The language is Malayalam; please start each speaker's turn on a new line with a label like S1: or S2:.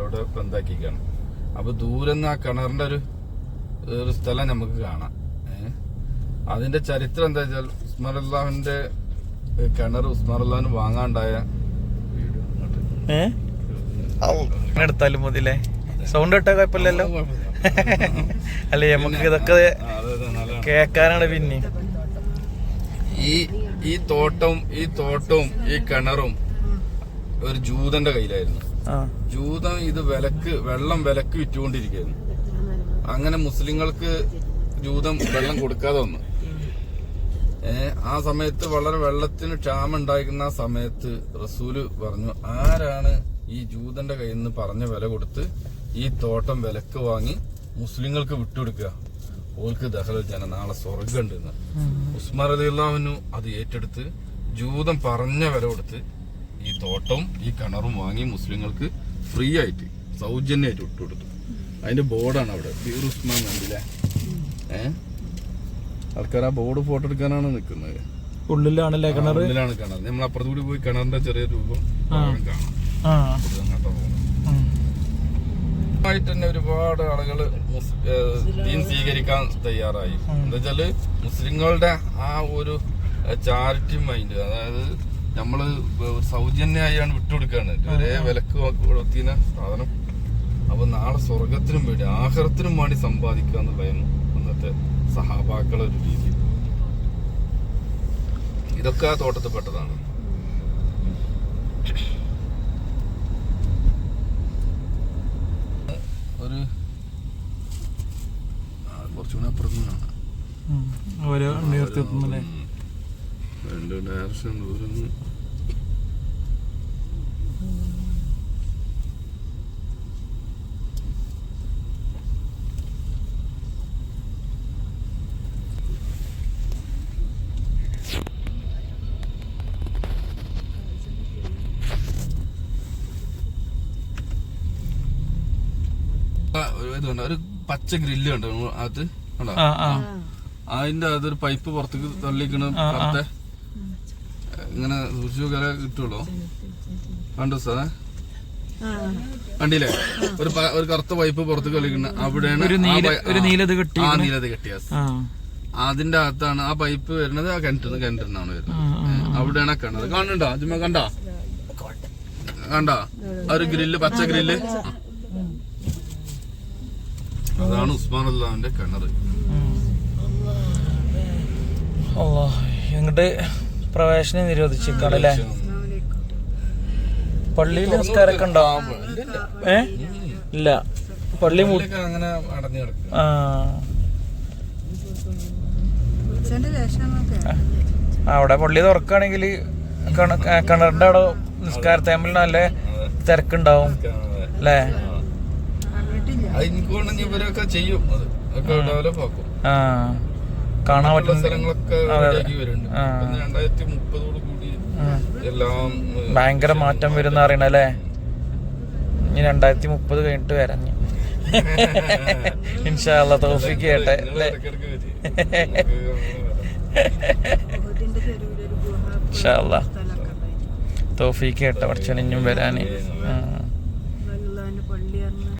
S1: അവരോട് ബന്ധാക്കിക്കാണ്. അപ്പൊ ദൂരെ നിന്ന് ആ കിണറിന്റെ ഒരു ഒരു സ്ഥലം നമുക്ക് കാണാം. ഏ? അതിന്റെ ചരിത്രം എന്താ വെച്ചാൽ ഉസ്മാറുല്ലാഹിന്റെ കിണർ ഉസ്മാറുല്ലാഹിന് വാങ്ങാണ്ടായ.
S2: എടുത്താലും മതില്ലേ സൗണ്ട് ഇട്ടാ കുഴപ്പമില്ലല്ലോ? അല്ലേ നമുക്ക് ഇതൊക്കെ. കേക്കാനാണ് പിന്നെ.
S1: ഈ ഈ തോട്ടവും ഈ തോട്ടവും ഈ കിണറും ഒരു ജൂതന്റെ കയ്യിലായിരുന്നു. ജൂതൻ ഇത് വിലക്ക് വെള്ളം വിലക്ക് വിറ്റുകൊണ്ടിരിക്കുന്നു അങ്ങനെ മുസ്ലിങ്ങൾക്ക് ജൂതം വെള്ളം കൊടുക്കാതെ വന്നു. ഏർ ആ സമയത്ത് വളരെ വെള്ളത്തിന് ക്ഷാമം ഉണ്ടായിരിക്കുന്ന ആ സമയത്ത് റസൂൽ പറഞ്ഞു ആരാണ് ഈ ജൂതന്റെ കയ്യിൽ നിന്ന് പറഞ്ഞ വില കൊടുത്ത് ഈ തോട്ടം വിലക്ക് വാങ്ങി മുസ്ലിങ്ങൾക്ക് വിട്ടുകൊടുക്കുക? ഓൾക്ക് ദഹല ജന നാളെ സ്വർഗം ഉണ്ടെന്ന് ഉസ്മാൻ അലിള്ളാവിനു അത് ഏറ്റെടുത്ത് ജൂതം പറഞ്ഞ വില കൊടുത്ത് ഈ തോട്ടം ഈ കിണറും വാങ്ങി മുസ്ലിങ്ങൾക്ക് ഫ്രീ ആയിട്ട് സൗജന്യമായിട്ട് വിട്ടുകൊടുത്തു അതിന്റെ ബോർഡാണ് അവിടെ. ബീർ ഉസ്മാൻ കണ്ടില്ലേ? ഏഹ് ആൾക്കാർ ആ ബോർഡ് ഫോട്ടോ എടുക്കാനാണ് നിൽക്കുന്നത്.
S2: ഉള്ളിലാണല്ലേ കിണർ
S1: ഉള്ളിലാണ് കിണർ നമ്മൾ അപ്പുറത്ത് കൂടി പോയി കിണറിന്റെ ചെറിയ രൂപം കാണാം. ആയിട്ട് തന്നെ ഒരുപാട് ആളുകൾ ദീൻ സ്വീകരിക്കാൻ തയ്യാറായി. എന്താ വെച്ചാൽ മുസ്ലിങ്ങളുടെ ആ ഒരു ചാരിറ്റി മൈൻഡ് അതായത് നമ്മൾ സൗജന്യമായാണ് വിട്ടുകൊടുക്കാണ്. ഒരേ വിലക്ക് കൊടുത്തിന സാധനം. അപ്പൊ നാളെ സ്വർഗത്തിനും വേണ്ടി ആഹാരത്തിനും വേണ്ടി സമ്പാദിക്കുക പറയുന്നു അന്നത്തെ സഹാബാക്കളെ ഒരു രീതി. ഇതൊക്കെ ആ തോട്ടത്തിൽ പെട്ടതാണ്. ഒരു കുറച്ചുകൂടെ
S2: അപ്പുറത്തുനിന്നാണ് ഓരോ.
S1: രണ്ട് ഡയറക്ഷൻ ദൂരം ഇത് കണ്ടോ ഒരു പച്ച ഗ്രില്ല് ഉണ്ട്. അത് കണ്ടോ?
S2: ആ ആ.
S1: അതിന്റെ അതൊരു പൈപ്പ് പുറത്തേക്ക് തള്ളിക്കണ. പുറത്തെ ഇങ്ങനെ സൂക്ഷിച്ചു കല കിട്ടുള്ളൂ. കണ്ടു സാർ കണ്ടില്ലേ? ഒരു ഒരു കറുത്ത പൈപ്പ് പുറത്തേക്ക് കളിക്കുന്ന അവിടെയാണ്
S2: ഒരു നീലത് കെട്ടി
S1: ആ നീലത് കെട്ടിയ
S2: ആ.
S1: അതിന്റെ അകത്താണ് ആ പൈപ്പ് വരുന്നത് ആ കിണറ്റിന് കിണറ്റിന്നാണ് വരുന്നത്. അവിടെയാണ് ആ കിണറ്. ചുമ്മാ കണ്ടോ? കണ്ടോ? ആ ഒരു ഗ്രില്ല് പച്ച ഗ്രില്ല് അതാണ് ഉസ്മാൻ അള്ളാഹിന്റെ കിണറ്.
S2: ഇങ്ങോട്ട് പ്രവേശനം നിരോധിച്ചിരിക്കണല്ലേ പള്ളിയിൽ നിസ്കാരമൊക്കെ ഉണ്ടോ? ഏ? ഇല്ല. പള്ളി
S1: അങ്ങനെ
S2: ആ. അവിടെ പള്ളി തുറക്കുകയാണെങ്കിൽ കിണറിന്റെ അവിടെ നിസ്കാര ടൈമിൽ നല്ല തിരക്കുണ്ടാവും. അല്ലേ? ആ. കാണാൻ പറ്റുന്ന
S1: സ്ഥലങ്ങളൊക്കെ രണ്ടായിരത്തി മുപ്പതോട് കൂടി എല്ലാം
S2: ഭയങ്കര മാറ്റം വരുന്ന അറിയണല്ലേ ഇനി രണ്ടായിരത്തി മുപ്പത് കഴിഞ്ഞിട്ട് വരാം. ഇൻഷാല്ല തോഫിക്ക് കേട്ടെ
S1: ഇൻഷാല്ല
S2: അല്ലേ? തോഫിക്ക് കേട്ടെ പഠിച്ചണിഞ്ഞും ഇനിയും ഉം.